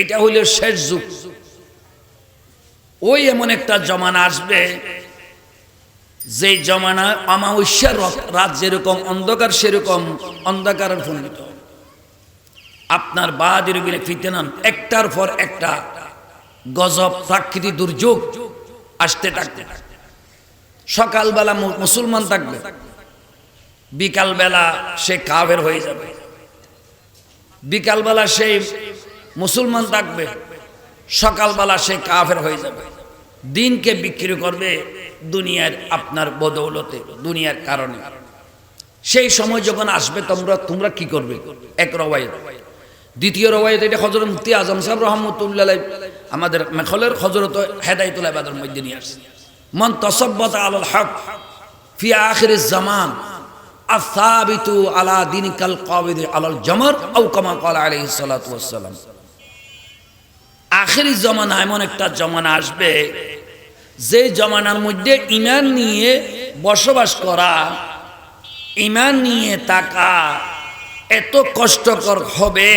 এটা হইল শেষ যুগ। ওই এমন একটা জমানা আসবে যে জমানা অমাবস্যার রাত যেরকম, অন্ধকার সেরকম অন্ধকারের ফলিত আপনার বাহাদির গিরে ফিতেনান একটার পর একটা গজব প্রাকৃতিক দুর্যোগ আসতে থাকতে সকালবেলা মুসলমান থাকবে, বিকালবেলা সে কাবের হয়ে যাবে। বিকালবেলা সেই মুসলমান থাকবে সকালবেলা সে কাফের হয়ে যাবে। দিনকে বিক্রি করবে দুনিয়ার আপনার বদৌলতে, দুনিয়ার কারণে। সেই সময় যখন আসবে তোমরা তোমরা কি করবে? এক রবায়ত দ্বিতীয় রবায়ত এটা হজরত মুফতি আজম সাহেব রহমতুল্লাহ আমাদের মেখলের হজরত হেদায়তুল আবাদের মধ্যে নিয়ে আসছে। মন তসব্বত আল হক ফি আখির জামান আসাবিতু আলা দিন কাল কাবিদ আলাল জমর আও কামা কাল সালাম। আখেরি জমানা এমন একটা জমানা আসবে, যে জমানার মধ্যে ইমান নিয়ে বসবাস করা ইমান নিয়ে তাকা এত কষ্টকর হবে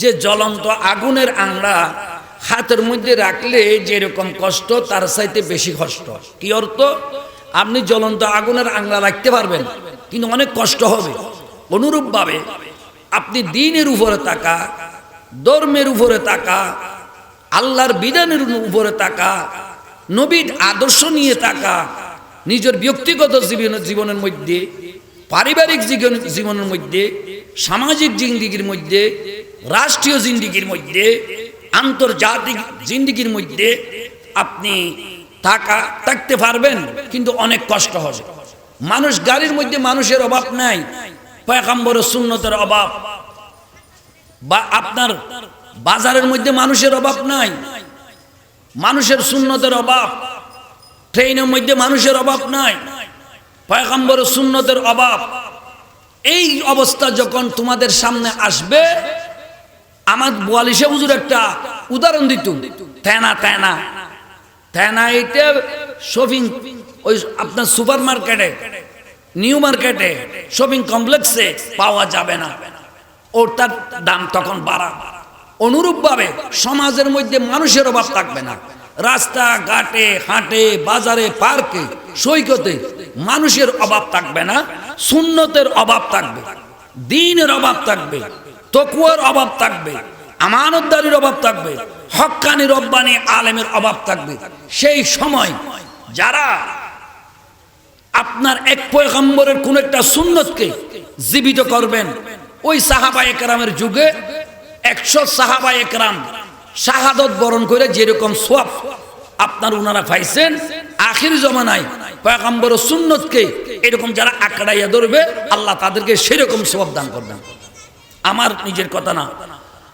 যে জ্বলন্ত আগুনের আংড়া হাতের মধ্যে রাখলে যেরকম কষ্ট, তার চাইতে বেশি কষ্ট। কি অর্থ? আপনি জ্বলন্ত আগুনের আংড়া রাখতে পারবেন, কিন্তু অনেক কষ্ট হবে। অনুরূপভাবে আপনি দিনের উপরে তাকা ধর্মের উপরে তাকা আল্লাহর বিধানের উপরে তাকা নবীর আদর্শ নিয়ে তাকা নিজের ব্যক্তিগত জীবন জীবনের মধ্যে, পারিবারিক জীবন জীবনের মধ্যে, সামাজিক জিন্দিগির মধ্যে, রাষ্ট্রীয় জিন্দিগির মধ্যে, আন্তর্জাতিক জিন্দিগির মধ্যে আপনি থাকা থাকতে পারবেন, কিন্তু অনেক কষ্ট হবে। মানুষ গাড়ির মধ্যে মানুষের অভাব নাই পয়গাম্বর সুন্নতের অভাব, বা আপনার বাজারের মধ্যে মানুষের অভাব নাই। মানুষের সুন্নতের অভাব। ট্রেনের মধ্যে মানুষের অভাব নাই। পয়গাম্বর সুন্নতের অভাব। এই অবস্থা যখন তোমাদের সামনে আসবে, আমার বোয়ালিশে হুজুর একটা উদাহরণ দিত। তেনা তেনা। তেনা এটা শপিং, ওই আপনার সুপার মার্কেটে, নিউ মার্কেটে শপিং কমপ্লেক্সে পাওয়া যাবে না। ওর তার দাম তখন বাড়া। অনুরূপভাবে সমাজের মধ্যে মানুষের অভাব থাকবে না। রাস্তা, ঘাটে, হাটে, বাজারে, পার্কে, সৈকতে মানুষের অভাব থাকবে না, সুন্নতের অভাব থাকবে, দিনের অভাব থাকবে, তকুয়ার অভাব থাকবে, আমানতদারির অভাব থাকবে হক্কানি রব্বানি, আলেমের অভাব থাকবে। সেই সময় যারা আপনার এক পয়গম্বরের কোন একটা সুন্নতকে জীবিত করবেন, ওই সাহাবা একরামের যুগে একশো সাহাবা একরাম শাহাদত বরণ করে যেরকম সোয়াব আপনার উনারা পাইছেন আখির জমানায় পয়গম্বর সুন্নতকে এরকম যারা আঁকড়াইয়া ধরবে আল্লাহ তাদেরকে সেরকম সোয়াব দান করবেন আমার নিজের কথা না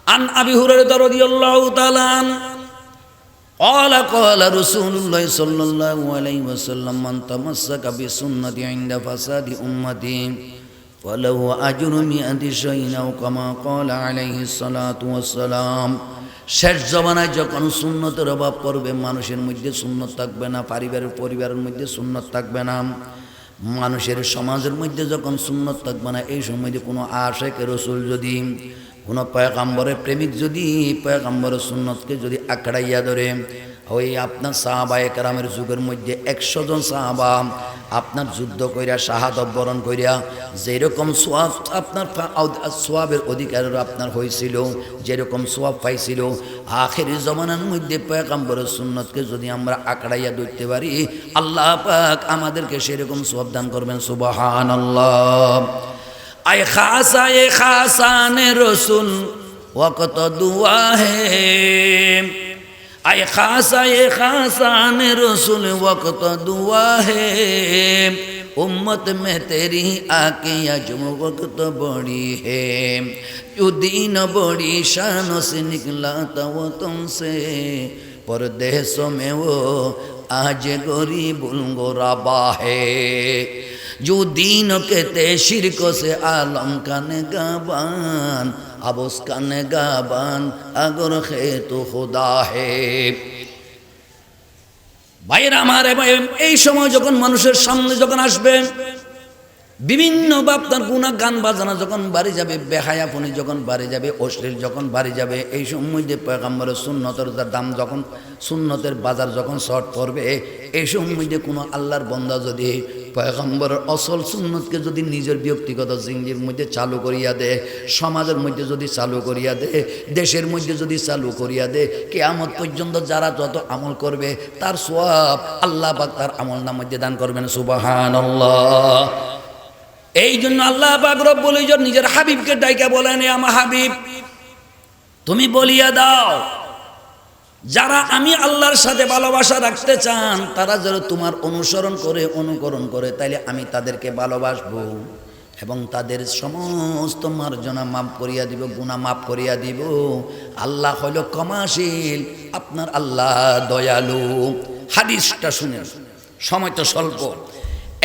আন আবি হুরায়রা রাদিয়াল্লাহু তাআলা আন قال قال رسول الله صلى الله عليه وسلم من تمسك بسنتي عند فساد أمتي فله أجر مئة شيء أو كما قال عليه الصلاة والسلام শেষ জমানায় যখন সুন্নতের অভাব পড়বে মানুষের মধ্যে সুন্নত থাকবে না পারিবারিক পরিবারের মধ্যে সুন্নত থাকবে না মানুষের সমাজের মধ্যে যখন সুন্নত থাকবে না এই সময় কোনো আশেক রসুল যদি কোনো পয়গাম্বরের প্রেমিক যদি পয়গাম্বরের সুন্নতকে যদি আঁকড়াইয়া ধরে ওই আপনার সাহাবা একরামের যুগের মধ্যে একশো জন সাহাবা আপনার যুদ্ধ কইরা, শাহাদত বরণ করিয়া যেরকম সোয়াব আপনার সোয়াবের অধিকারের আপনার হয়েছিল যেরকম সোয়াব পাইছিল, আখের জমানার মধ্যে পয়গাম্বরের সুন্নতকে যদি আমরা আঁকড়াইয়া ধরতে পারি, আল্লাহ পাক আমাদেরকে সেরকম সোয়াব দান করবেন সুবাহান আল্লাহ আয় খাসা, এ খাসানে রসুল ওকত দুয়া হে اے خاصا اے خاصا نے رسول وقت دعا ہے امت میں تیری آنکھیں عجم وقت بڑی ہے جو دین بڑی شان سے نکلا تھا وہ تم سے پردیسوں میں وہ آج غریب الغربا ہے جو دین کے تے شرک سے عالم کا نگبان আবস কানে গাবান, আগর খে তো খোদা হে ভাইয়েরা আমার এই সময় যখন মানুষের সামনে যখন আসবে বিভিন্ন বা আপনার গুণা গান বাজানা যখন বাড়ি যাবে, বেহায়াপনি যখন বাড়ি যাবে, অশ্লীল যখন বাড়ি যাবে, এই সময় যে পয়গাম্বরের সুন্নতের দাম যখন, সুন্নতের বাজার যখন শর্ট পড়বে এই সময় যে কোনো আল্লাহর বন্দা যদি পয়গম্বরের অসল সুন্নতকে যদি নিজের ব্যক্তিগত জিঙ্গির মধ্যে চালু করিয়া দে সমাজের মধ্যে যদি চালু করিয়া দে দেশের মধ্যে যদি চালু করিয়া দে কেয়ামত পর্যন্ত যারা যত আমল করবে, তার সব আল্লাহ পাক তার আমল নাম মধ্যে দান করবেন সুবাহান এই জন্য আল্লাহ রব্বুল ইজ্জত নিজের হাবিবকে ডাইকা "এ আমার হাবিব, তুমি বলিয়া দাও, যারা আমি আল্লাহর সাথে ভালোবাসা রাখতে চান, তারা যেন তোমার অনুসরণ করে, অনুকরণ করে, তাইলে আমি তাদেরকে ভালোবাসবো এবং তাদের সমস্ত মার্জনা মাফ করিয়া দিব গুণা মাফ করিয়া দিব। আল্লাহ হইল ক্ষমাশীল, আপনার আল্লাহ দয়ালু। হাদিসটা শুনে সময় তো স্বল্প।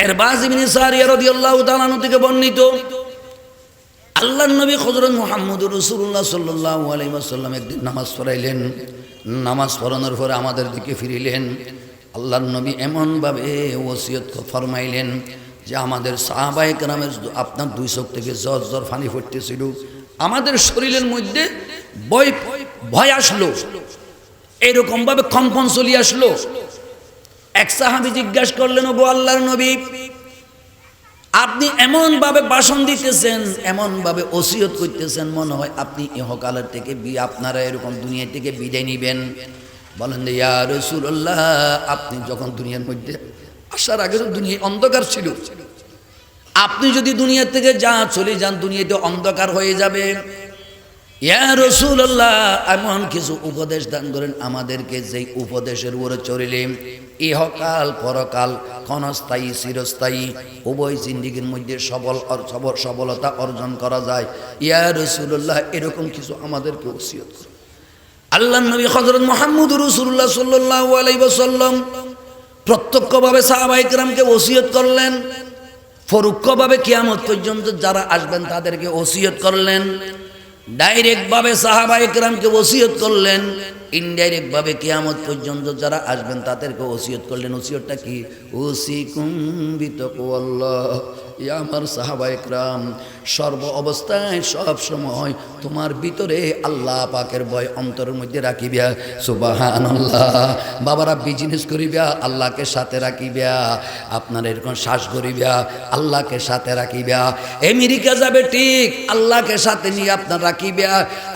এর বাজিবিনী সারিয়া রাদিয়াল্লাহু তাআলা থেকে বর্ণিত আল্লাহ নবী হজরত মোহাম্মদ রসুল্লাহ সাল্লাহ আলাইসাল্লাম একদিন নামাজ পড়াইলেন। নামাজ পড়ানোর পরে আমাদের দিকে ফিরিলেন। আল্লাহ নবী এমনভাবে ওসিয়ত ফরমাইলেন যে আমাদের সাহাবাহিক নামের আপনার দুই চোখ থেকে জ্বর জ্বর ফানি ফুটতেছিল। আমাদের শরীরের মধ্যে ভয় ভয় আসলো। এরকমভাবে কম্পন চলি আসলো। এক সাহাবি জিজ্ঞাসা করলেন গো আল্লাহর নবী, আপনি এমন ভাবে ভাষণ দিতেছেন এমন ভাবে ওসিয়ত করতেছেন, মনে হয় আপনি ইহকালের থেকে বি- আপনারা এরকম দুনিয়া থেকে বিদায় নিবেন। বলেন, ইয়া রসুল্লাহ আপনি যখন দুনিয়ার মধ্যে আসার আগে তো দুনিয়া অন্ধকার ছিল, আপনি যদি দুনিয়া থেকে যা চলে যান, দুনিয়াতে অন্ধকার হয়ে যাবে। ইয়া রসুল্লাহ এমন কিছু উপদেশ দান করেন আমাদেরকে যেই উপদেশের উপরে চলিলে ইহকাল পরকাল ক্ষণস্থায়ী, চিরস্থায়ী, উভয় জিন্দিগির মধ্যে সবল সবলতা অর্জন করা যায়। ইয়া রসুল্লাহ এরকম কিছু আমাদেরকে ওসিয়ত আল্লাহ নবী হজরত মোহাম্মদ রসুল্লাহ সাল্লাহ আলাইসাল্লাম প্রত্যক্ষভাবে সাহাবাইকরামকে ওসিয়ত করলেন। পরোক্ষভাবে কিয়ামত পর্যন্ত যারা আসবেন তাদেরকে ওসিয়ত করলেন। ডাইরেক্ট ভাবে সাহাবা একরামকে ওসিয়ত করলেন ইনডাইরেক্ট ভাবে কিয়ামত পর্যন্ত যারা আসবেন তাদেরকে ওসিয়ত করলেন। ওসিয়তটা কি? ওসি কুম্বিত আমার সাহাবা একরাম, সর্ব অবস্থায় সব সময় তোমার ভিতরে আল্লাহ পাকের ভয় অন্তরের মধ্যে রাখিবিয়া সুবাহান আল্লাহ বাবারা বিজনেস করিবা, আল্লাহকে সাথে রাখিবা। আপনার এরকম শ্বাস করিবা আল্লাহকে সাথে রাখিবা। আমেরিকা যাবে ঠিক, আল্লাহকে সাথে নিয়ে আপনার রাখিবা।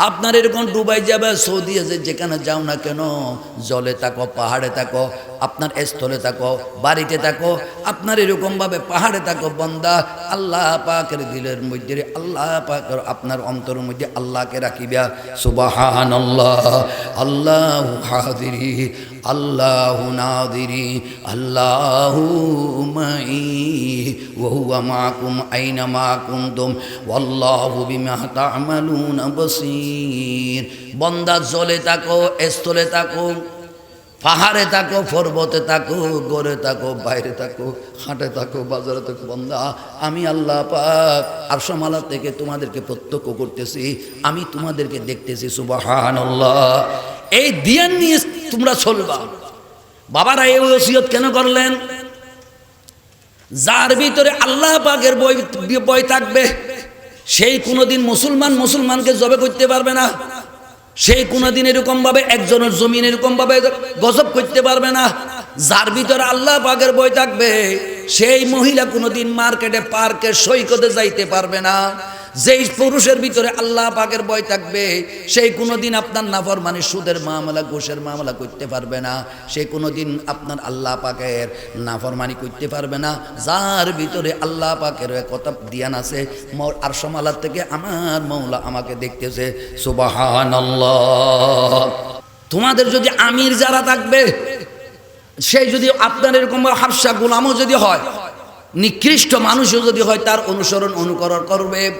আপনার এরকম ডুবাই যাবে, সৌদি যেখানে যাও না কেন, জলে থাকো, পাহাড়ে থাকো আপনার স্থলে থাকো, বাড়িতে থাকো, আপনার এরকমভাবে পাহাড়ে থাকো, বন্দা, আল্লাহ পাকের দিলের মধ্যে, আল্লাহ পাকের আপনার অন্তরের মধ্যে আল্লাহকে রাখিবা। সুবাহান আল্লাহ আল্লাহ হাদিরি, আল্লাহ নাদিরি, আল্লাহ মাকুম, আইনা মাকুম তুম ওয়াল্লাহু বিমা তা'মালুনা বসির। বন্দা, জলে থাকো, স্থলে থাকো। পাহাড়ে থাকো, পর্বতে থাকো, গড়ে থাকো, বাইরে থাকো, হাটে থাকো, বাজারে থাকো বন্দা আমি আল্লাহ পাক আরশমালা থেকে তোমাদেরকে প্রত্যক্ষ করতেছি, আমি তোমাদেরকে দেখতেছি সুবাহান এই দিয়ান নিয়ে তোমরা চলবা। বাবারা, এই ওসিয়ত কেন করলেন? যার ভিতরে আল্লাহ পাকের বই বই থাকবে, সেই কোনোদিন মুসলমান মুসলমানকে জবে করতে পারবে না। সেই কোনোদিন এরকমভাবে একজনের জমিন এরকমভাবে গজব করতে পারবে না। যার ভিতরে আল্লাহ পাকের বই থাকবে, সেই মহিলা কোনোদিন মার্কেটে পার্কে সৈকতে যাইতে পারবে না। যেই পুরুষের ভিতরে আল্লাহ পাকের ভয় থাকবে সেই কোনোদিন আপনার নাফর মানে সুদের মামলা, ঘুষের মামলা করতে পারবে না। সে কোনোদিন আপনার আল্লাহ পাকের নাফরমানি করতে পারবে না। যার ভিতরে আল্লাহ পাকের কথা দিয়ান আছে মোর আর সমালার থেকে আমার মৌলা আমাকে দেখতেছে সুবাহান তোমাদের যদি আমির যারা থাকবে সেই যদি আপনার এরকম হাফসা গোলামও যদি হয় নিকৃষ্ট মানুষও যদি হয় তার অনুসরণ অনুকরণ করবে।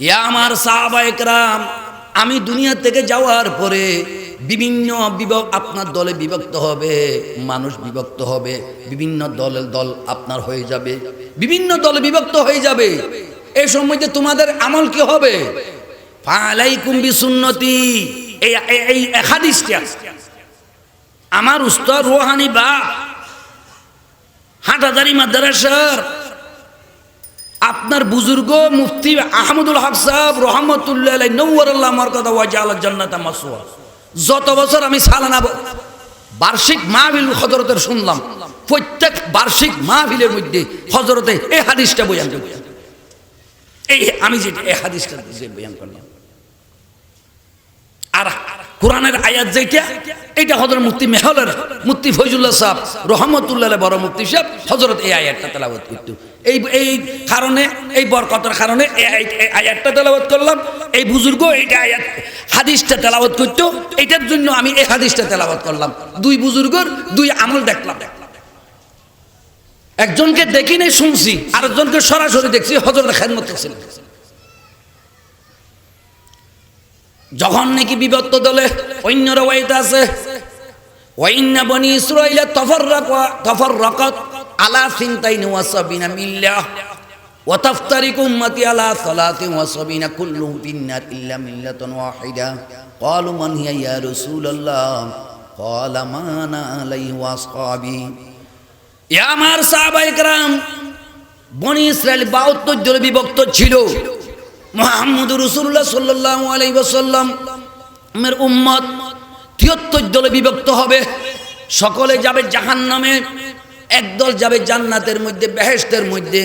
ইয়া আমার আমি দুনিয়া থেকে যাওয়ার পরে বিভিন্ন আপনার দলে বিভক্ত হবে, মানুষ বিভক্ত হবে, বিভিন্ন দলের দল আপনার হয়ে যাবে, বিভিন্ন দলে বিভক্ত হয়ে যাবে। এই সময়তে তোমাদের আমল কি হবে? ফালাইকুম বিসুন্নতি। এই এই- এই হাদিসটা আমার উস্তাদ রোহানি বা, হাটাদারি মাদ্রাসার আপনার বুজুর্গ মুফতি আহমদুল হক সাহেব রহমতুল্লাহ নৌয়াল্লাহ কথা ওয়াজা যত বছর আমি সালানা বার্ষিক মাহবিল হজরতের শুনলাম, প্রত্যেক বার্ষিক মাহবিলের মধ্যে হজরতে এই হাদিসটা বয়ান করতেন এই আমি যেটা এই হাদিসটা বয়ান করলাম। আর কোরআনের আয়াত যেটা এটা হজরত মুফতি মেহলের, মুফতি ফৈজুল্লাহ সাহেব রহমতুল্লাহ বড় মুফতি সাহেব হজরত এই আয়াতটা তেলাওয়াত করত। এই এই কারণে, এই বরকতের কারণে আয়াতটা তেলাওয়াত করলাম। এই বুজুর্গ এইটা আয়াত, হাদিসটা তেলাওয়াত করত। এটার জন্য আমি এই হাদিসটা তেলাওয়াত করলাম। দুই বুজুর্গর দুই আমল দেখলাম। একজনকে দেখি নাই, শুনছি। আরেকজনকে সরাসরি দেখছি, হজরত খেদমত ছিলেন যখন নাকি বিভক্ত দলে অন্য রওয়াইতে আছে ওয়াইন্না বনি ইসরাইলা তফররাকা তফররাকাত আলা সিনতাইন ওয়া সাবিনা মিল্লাহ ওয়া তাফতারিকু উম্মতি আলা সালাতিন ওয়া সাবিনা কুল্লুহুম ফিন্নার ইল্লা মিল্লাতান ওয়াহিদা ক্বালু মান হিয়া ইয়া রাসূলুল্লাহ ক্বালা মা আনা আলাইহি ওয়া আসহাবি ইয়া আমার সাহাবায়ে کرام বনি ইসরায়েল 72 জন বিভক্ত ছিল মোহাম্মদ রসুল্লাহ সাল্লাহ আলাইসাল্লাম এর উম্মত, তিয়াত্তর দলে বিভক্ত হবে। সকলে যাবে জাহান নামে একদল যাবে জান্নাতের মধ্যে বেহেস্তের মধ্যে।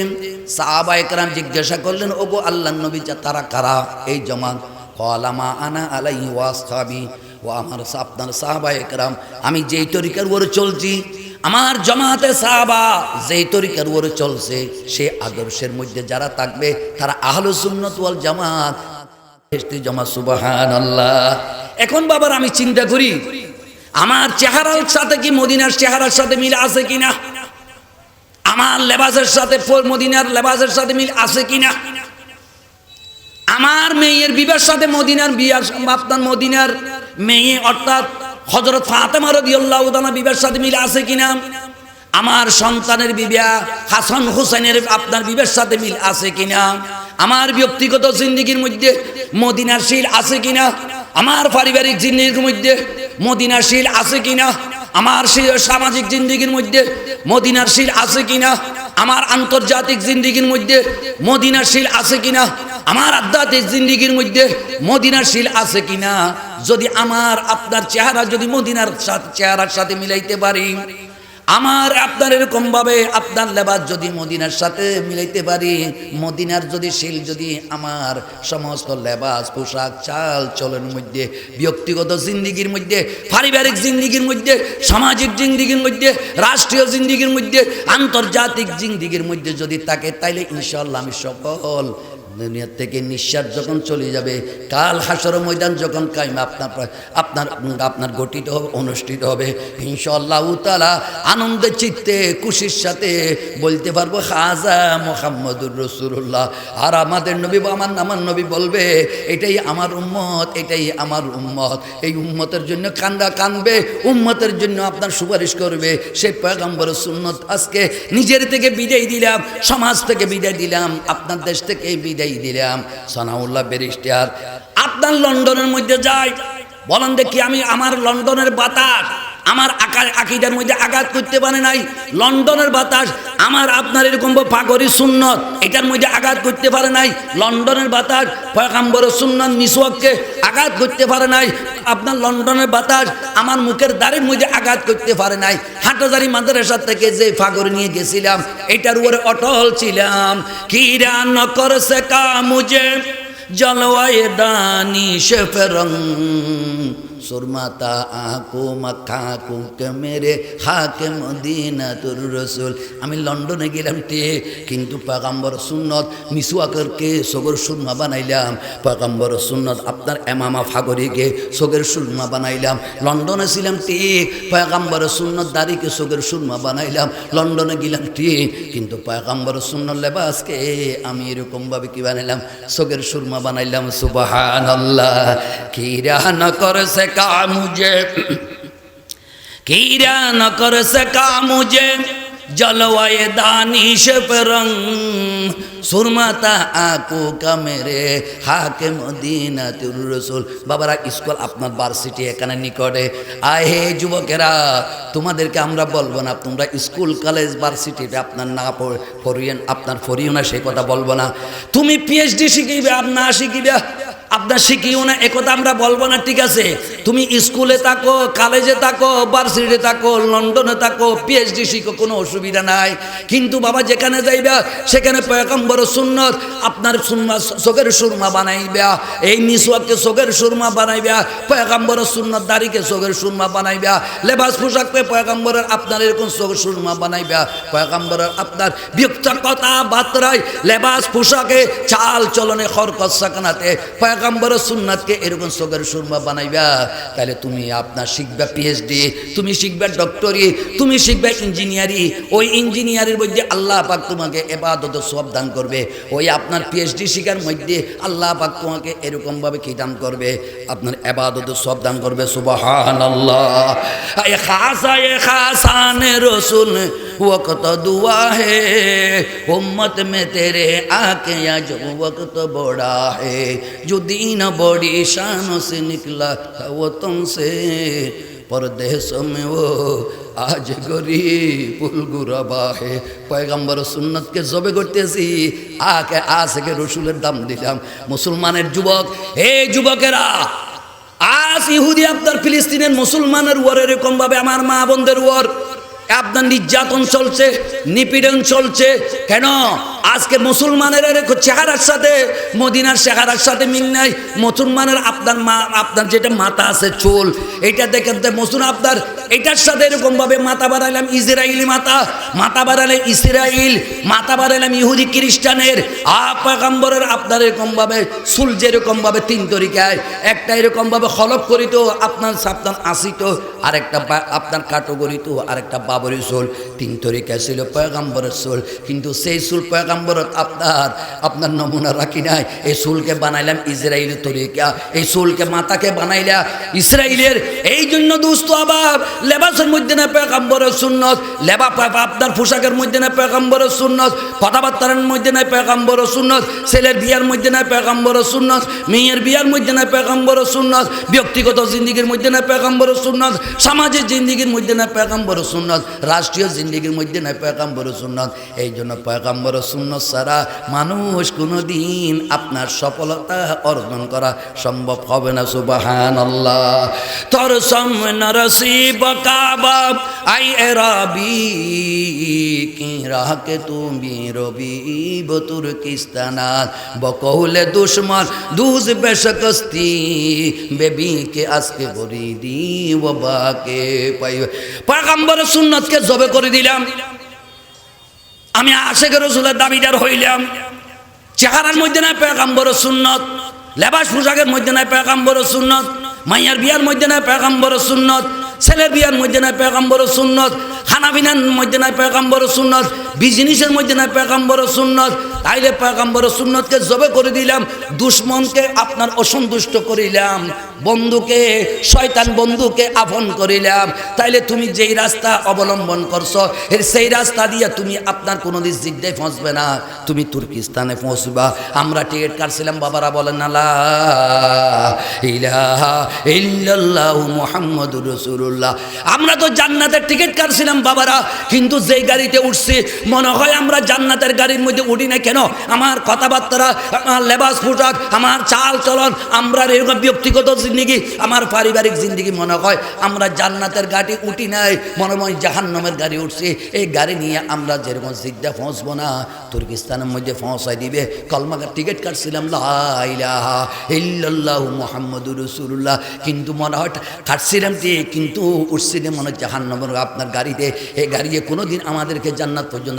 সাহাবা একরাম জিজ্ঞাসা করলেন, ওগো আল্লাহ নবী যা, তারা কারা? এই জমা কলামা আনা আলাই ওয়াসহাবি ও আমার আপনার সাহাবা একরাম, আমি যেই তরিকার ওর চলছি আমার জমাতে সাহাবা, যেই তরিকার ওরে চলছে, সে আদর্শের মধ্যে যারা থাকবে, তারা আহলো সুন্নত ওয়াল জামাত। জমা এখন বাবার আমি চিন্তা করি, আমার চেহারার সাথে কি মদিনার চেহারার সাথে মিল আছে কিনা? আমার লেবাসের সাথে মদিনার লেবাসের সাথে মিল আছে কিনা? আমার মেয়ের বিবাহের সাথে মদিনার বিয়ার মদিনার মেয়ে, অর্থাৎ হজরত ফাতেমা রাদিয়াল্লাহু তাআলা বিবাহের সাথে মিল আছে কিনা? আমার সন্তানের বিবাহ হাসান হুসেনের আপনার বিবাহের সাথে মিল আছে কিনা? আমার ব্যক্তিগত জিন্দিগির মধ্যে মদিনার শিল আছে কিনা? আমার পারিবারিক জিন্দিগির মধ্যে মদিনার শিল আছে কিনা? আমার সামাজিক জিন্দিগির মধ্যে মদিনার শিল আছে কিনা? আমার আন্তর্জাতিক জিন্দিগির মধ্যে মদিনার শিল আছে কিনা? আমার আধ্যাত্মিক জিন্দিগির মধ্যে মদিনার শিল আছে কিনা? যদি আমার আপনার চেহারা, যদি মদিনার চেহারার সাথে মিলাইতে পারি, আমার আপনার এরকম ভাবে আপনার লেবাস যদি মদিনার সাথে মিলাইতে পারি, মদিনার যদি শিল যদি আমার সমস্ত লেবাস, পোশাক, চাল চলের মধ্যে, ব্যক্তিগত জিন্দিগির মধ্যে, পারিবারিক জিন্দিগির মধ্যে, সামাজিক জিন্দিগির মধ্যে, রাষ্ট্রীয় জিন্দিগির মধ্যে, আন্তর্জাতিক জিন্দিগির মধ্যে যদি থাকে, তাইলে ইনশাল্লাহ আমি সকল দুনিয়ার থেকে নিঃশ্বাস যখন চলে যাবে, কাল হাসর ময়দান যখন কাইম আপনার আপনার আপনার গঠিত হবে, অনুষ্ঠিত হবে। ইনশাল্লাহ তালা আনন্দের চিত্তে, খুশির সাথে বলতে পারব, হাজা মোহাম্মদুর রসুল্লাহ আর আমাদের নবী বা আমার আমার নবী বলবে, এটাই আমার উম্মত, এটাই আমার উম্মত। এই উম্মতের জন্য কান্দা কানবে, উম্মতের জন্য আপনার সুপারিশ করবে। সে পয়গম্বর সুন্নত আজকে নিজের থেকে বিদায় দিলাম, সমাজ থেকে বিদায় দিলাম, আপনার দেশ থেকে বিদায় দিলাম। সানাউল্লাহ ব্যারিস্টার, আপনার লন্ডনের মধ্যে যাই। বলেন দেখি আমি আমার লন্ডনের বাতাস, আমার আকিদার মধ্যে আঘাত করতে পারে নাই। লন্ডনের বাতাস, আমার আপনার এরকম পাগরি সুন্নত, এটার মধ্যে আঘাত করতে পারে নাই। লন্ডনের বাতাস পয়গাম্বর সুন্নত, মিসওয়াককে আঘাত করতে পারে নাই। আপনার লন্ডনের বাতাস আমার মুখের দাড়ির মধ্যে আঘাত করতে পারে নাই। হাটাজারি মাদ্রাসা থেকে যে ফাগর নিয়ে গেছিলাম, এটার উপরে অটল ছিলাম। কিরা নকর সে কামুজে, জলওয়ায়ে দানি শেফরং সুরমাতা আঁকো মাখা কুকে মেরে হাকে মদিনা রসুল। আমি লন্ডনে গেলাম টে কিন্তু পাগাম্বর সুন্নত মিসুয়াকরকে সগর সুরমা বানাইলাম। পাগাম্বর সুন্নত আপনার এমামা ফাগরিকে সগের সুরমা বানাইলাম। লন্ডনে ছিলাম ঠিক পয়গাম্বর সুন্নত দাড়িকে সগের সুরমা বানাইলাম। লন্ডনে গেলাম ঠিক কিন্তু পয়গাম্বর সুন্নত লেবাসকে আমি এরকমভাবে কি বানাইলাম? সগের সুরমা বানাইলাম সুবাহান আল্লাহ কিরা ন করে সে কা মুঝে কিরা ন করে সে কা মুঝে जलवाए दानिश पे रंग সুরমাতা আকু কামেরে হাকে মদিনা তুর রসুল বাবারা স্কুল আপনার ভার্সিটি এখানে নিকটে আয় হে যুবকেরা তোমাদেরকে আমরা বলবো না তোমরা স্কুল কলেজ ভার্সিটিতে আপনার না পড়- পড়িয়েন আপনার পড়িও না সেই কথা বলবো না তুমি পিএইচডি শিখিবে আর না শিখিবে আপনার শিখিও না, একথা আমরা বলব না, ঠিক আছে? তুমি স্কুলে থাকো কলেজে থাকো ভার্সিটিতে থাকো, লন্ডনে থাকো পিএইচডি শিখো, কোনো অসুবিধা নাই। কিন্তু বাবা, যেখানে যাইবা, সেখানে পয়গম্বর সুন্নত, আপনার সুরমা চোখের সুরমা বানাইবা। এই মিসওয়াককে চোখের সুরমা বানাইবা, পয়গম্বর সুন্নত দাড়িকে চোখের সুরমা বানাইবা, লেবাস পোশাককে পয়গম্বরের আপনার এরকম চোখের সুরমা বানাইবা। পয়গম্বরের আপনার বিয়ক্ত কথা বার্তায় লেবাস পোশাকে চাল চলনে খরকত সাকানাতে পয়গম্বর সুন্নাতকে এরকম চোখের সুরমা বানাইবা, তাহলে তুমি আপনার শিখবা পিএইচডি তুমি শিখবা ডক্টরি তুমি শিখবা ইঞ্জিনিয়ারি ওই ইঞ্জিনিয়ারের মধ্যে আল্লাহ পাক তোমাকে এবাদত সব দান করবে। ওই আপনার পিএইচডি শিখার মধ্যে আল্লাহ পাক তোমাকে এরকমভাবে কি দান করবে? আপনার এবাদত সব দান করবে সুবাহান আল্লাহ এ খাসা, এ খাসান রসুল वक्त दुआ है उम्मत में तेरे आके आज वक्त बड़ा है जो दीन बड़ी शानों से निकला था वो तुमसे परदेशों में वो আজ গরিব গুরাবা হে পয়গম্বর সুন্নতকে জবে করতেছি আকে আজকে রসুলের দাম দিলাম মুসলমানের যুবক হে যুবকেরা আজ ইহুদি আপনার ফিলিস্তিনের মুসলমানের ওর এরকম ভাবে আমার মা বোনদের ওর আপনার নির্যাতন চলছে নিপীড়ন চলছে। কেন? আজকে মুসলমানের এরকম চেহারার সাথে, মদিনার চেহারার সাথে মিল নাই। মুসলমানের আপনার মা, আপনার যেটা মাথা আছে, চুল, এটা দেখেন তো মুসুন আপনার, এটার সাথে এরকম ভাবে মাথা বাড়াইলাম ইসরায়েলি মাথা মাথা বাড়াইলাম ইসরায়েল মাথা বাড়াইলাম ইহুদি খ্রিস্টানের। আপাকাম্বরের আপনার এরকম ভাবে চুল যেরকম ভাবে তিন তরিকায়, একটা এরকম ভাবে হলপ করিত, আপনার সাবধান আসিত, আরেকটা আপনার কাটো করিত আরেকটা বাবরি চুল, তিন তরিকায় ছিল পয়গাম্বরের চুল, কিন্তু সেই চুল পয়গাম্বরত আপনার আপনার নমুনা রাখি নাই। এই চুলকে বানাইলাম ইসরায়েলের তরিকা। এই চুলকে মাতাকে বানাইলা ইসরায়েলের এই জন্য দুস্থ আবার লেবাসের মধ্যে না পয়গাম্বরের সুন্নত। লেবা আপনার পোশাকের মধ্যে না পয়গাম্বরের সুন্নত। কথাবার্তার মধ্যে নাই পয়গাম্বরের সুন্নত। ছেলের বিয়ার মধ্যে নাই পয়গাম্বরের সুন্নত। মেয়ের বিয়ার মধ্যে নাই পয়গাম্বরের সুন্নত। ব্যক্তিগত জিন্দিগির মধ্যে নাই পয়গাম্বরের সুন্নত। সামাজিক জিন্দিগির মধ্যে নাই পয়গাম্বরের সুন্নত। রাষ্ট্রীয় জিন্দিগির মধ্যে নাই পয়গাম্বরের সুন্নত। এই জন্য পয়গাম্বরের সুন্নত ছাড়া মানুষ কোনো দিন আপনার সফলতা অর্জন করা সম্ভব হবে না সুবাহান আল্লাহ তোর সামনে রসিব কাবা, আই দুশ্মন, দুজ বেশকস্তি বেবি কে আজকে বরি দি বাবাকে পাই পয়গম্বর সুন্নতকে জবে করে দিলাম। আমি আশেখ রসুলের দাবিদার হইলাম। চেহারার মধ্যে নাই পেগাম্বর সুন্নত, লেবাস পোশাকের মধ্যে নাই পেগাম্বর সুন্নত, মাইয়ার বিয়ার মধ্যে নাই পেগাম্বর সুন্নত, ছেলের বিয়ার মধ্যে নাই পেগাম্বর সুন্নত খানা পিনার মধ্যে নাই পেগাম্বর সুন্নত বিজনেসের মধ্যে না পেগাম্বর সুন্নত, তাইলে পেগাম্বর সুন্নতকে জবে করে দিলাম, দুশ্মনকে আপনার অসন্তুষ্ট করিলাম, বন্ধুকে, শয়তান বন্ধুকে আপন করিলাম। তাইলে তুমি যেই রাস্তা অবলম্বন করছ, এর সেই রাস্তা দিয়ে তুমি আপনার কোনো দিন জিদ্দায় পৌঁছবে না, তুমি তুর্কিস্তানে পৌঁছবা আমরা টিকিট কাটছিলাম, বাবারা বলেন মুহাম্মাদুর আমরা তো জান্নাতের টিকিট কাটছিলাম, বাবারা, কিন্তু যেই গাড়িতে উঠছি মনে হয় আমরা জান্নাতের গাড়ির মধ্যে উঠি না কেন? আমার কথাবার্তা, আমার লেবাস পোশাক, আমার চাল চলন, আমরা এরকম ব্যক্তিগত জিন্দিগি, আমার পারিবারিক জিন্দিগি মনে হয় আমরা জান্নাতের গাড়ি উঠি নাই, মনে হয় জাহান্নামের গাড়ি উঠছি। এই গাড়ি নিয়ে আমরা যেরকম জিদ্দা পৌঁছবো না, তুর্কিস্তানের মধ্যে পৌঁছাই দিবে। কলমাকার টিকিট কাটছিলাম লাইলাহা ইল্লাল্লাহু মুহাম্মাদুর কিন্তু মনে হয় কাটছিলাম কিন্তু উঠছিলাম মনে হয় জাহান্নামের আপনার গাড়িতে। এই গাড়িতে কোনোদিন আমাদেরকে জান্নাত পর্যন্ত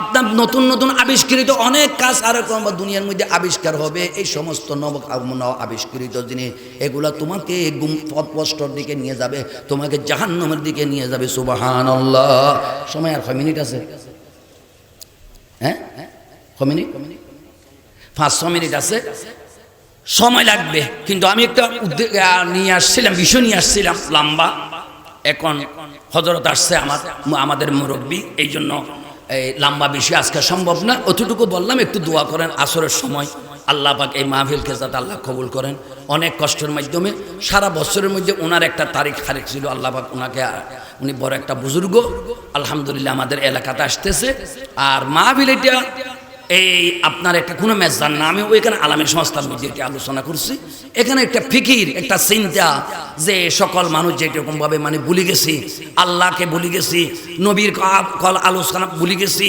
আপনার নতুন নতুন আবিষ্কৃত অনেক কাজ আর দুনিয়ার মধ্যে আবিষ্কার হবে। এই সমস্ত নব আবিষ্কৃত জিনিস এগুলা তোমাকে পথপষ্টর দিকে নিয়ে যাবে, তোমাকে জাহান্নামের দিকে নিয়ে যাবে সুবাহান সময় আর কয় মিনিট আছে? হ্যাঁ? ক মিনিট? পাঁচ ছ মিনিট আছে? সময় লাগবে, কিন্তু আমি একটা উদ্যোগ নিয়ে আসছিলাম, বিষয় নিয়ে আসছিলাম, লম্বা। এখন হজরত আসছে আমার, আমাদের মুরব্বী এই জন্য এই লম্বা বেশি আজকে সম্ভব না। অতটুকু বললাম, একটু দোয়া করেন আসরের সময়। আল্লাহ পাক এই মাহফিলকে যাতে আল্লাহ কবুল করেন। অনেক কষ্টের মাধ্যমে সারা বছরের মধ্যে ওনার একটা তারিখ খারিক ছিল। আল্লাহ পাক ওনাকে উনি বড় একটা বুজুর্গ। আলহামদুলিল্লাহ আমাদের এলাকাতে আসতেছে। আর মাহফিল এটা এই আপনার একটা কোনো ম্যাচ জান না, আমি ওইখানে আলামের সংস্থার মধ্যে এটি আলোচনা করছি। এখানে একটা ফিকির, একটা চিন্তা যে সকল মানুষ যেরকমভাবে মানে ভুলে গেছি, আল্লাহকে ভুলে গেছি, নবীর কল আলোচনা ভুলে গেছি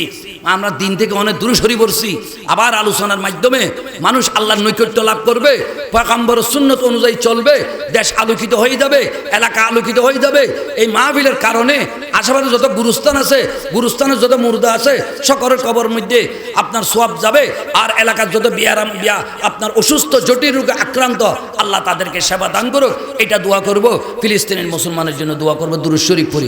আমরা দিন থেকে অনেক দূরে সরি পড়ছি। আবার আলোচনার মাধ্যমে মানুষ আল্লাহর নৈকট্য লাভ করবে, পয়গাম্বর সুন্নত অনুযায়ী চলবে, দেশ আলোকিত হয়ে যাবে, এলাকা আলোকিত হয়ে যাবে। এই মাহবিলের কারণে আশেপাশে যত গুরুস্থান আছে, গুরুস্থানের যত মুর্দা আছে, সকলের কবর মধ্যে আপনার সোয়াব যাবে। আর এলাকার যত বিয়ারাম বিয়া, আপনার অসুস্থ, জটিল রোগে আক্রান্ত, আল্লাহ তাদেরকে সেবা দান করুক। এটা দোয়া করব, ফিলিস্তিনের মুসলমানের জন্য দোয়া করব, দুরুদ শরীফ পড়ি।